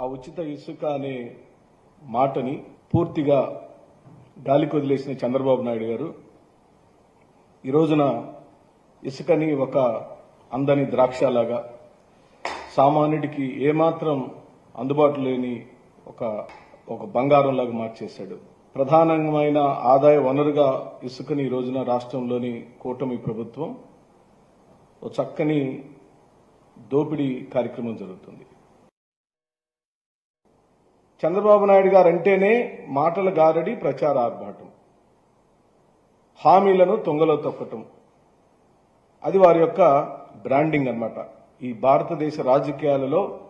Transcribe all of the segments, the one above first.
ఆ ఉచిత ఇసుక అనే మాటని పూర్తిగా గాలికి వదిలేసిన చంద్రబాబు నాయుడు గారు ఈ రోజున ఇసుకని ఒక అందని ద్రాక్షలాగా సామాన్యుడికి ఏమాత్రం అందుబాటు లేని ఒక ఒక బంగారంలాగా మార్చేశాడు. ప్రధానమైన ఆదాయ వనరుగా ఇసుకని ఈ రోజున రాష్ట్రంలోని కూటమి ప్రభుత్వం ఓ చక్కని దోపిడీ కార్యక్రమం జరుగుతుంది. చంద్రబాబు నాయుడు గారు అంటేనే మాటల గారడి ప్రచార ఆర్భాటం. హామీలను తొంగలో తొక్కటం. అది వారి యొక్క బ్రాండింగ్ అన్నమాట. ఈ భారతదేశ రాజకీయాలలో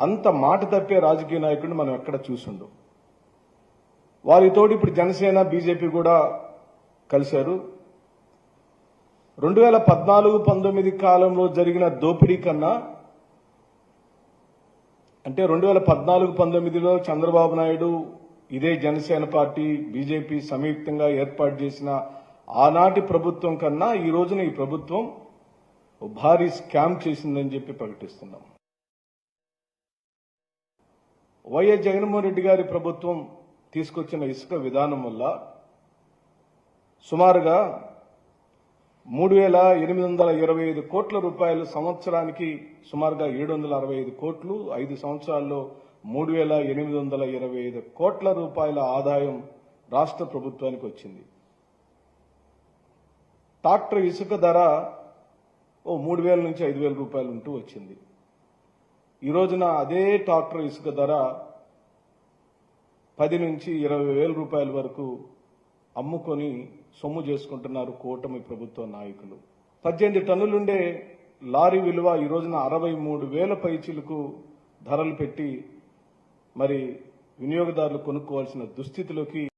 అంత మాట తప్పే రాజకీయ నాయకుడిని మనం ఎక్కడ చూసుండు వారితోటి ఇప్పుడు జనసేన బీజేపీ కూడా కలిశారు. రెండు వేల పద్నాలుగు పంతొమ్మిది కాలంలో జరిగిన దోపిడీ కన్నా అంటే రెండు వేల పద్నాలుగు పంతొమ్మిదిలో చంద్రబాబు నాయుడు ఇదే జనసేన పార్టీ బీజేపీ సంయుక్తంగా ఏర్పాటు చేసిన ఆనాటి ప్రభుత్వం కన్నా ఈ రోజున ఈ ప్రభుత్వం భారీ స్కామ్ చేసిందని చెప్పి ప్రకటిస్తున్నాం. వైఎస్ జగన్మోహన్ రెడ్డి గారి ప్రభుత్వం తీసుకొచ్చిన ఇసుక విధానం వల్ల సుమారుగా మూడు వేల ఎనిమిది వందల ఇరవై ఐదు కోట్ల రూపాయలు సంవత్సరానికి సుమారుగా ఏడు వందల అరవై ఐదు కోట్లు. ఐదు సంవత్సరాల్లో మూడు వేల ఎనిమిది వందల ఇరవై ఐదు కోట్ల రూపాయల ఆదాయం రాష్ట్ర ప్రభుత్వానికి వచ్చింది. ట్రాక్టర్ ఇసుక ధర ఓ మూడు వేల నుంచి ఐదు వేల రూపాయలు ఉంటూ వచ్చింది. ఈ రోజున అదే ట్రాక్టర్ ఇసుక ధర పది నుంచి ఇరవై వేల రూపాయల వరకు అమ్ముకొని సొమ్ము చేసుకుంటున్నారు కూటమి ప్రభుత్వ నాయకులు. పద్దెనిమిది టన్నులుండే లారీ విలువ ఈ రోజున అరవై మూడు వేల పైచీలకు ధరలు పెట్టి మరి వినియోగదారులు కొనుక్కోవాల్సిన దుస్థితిలోకి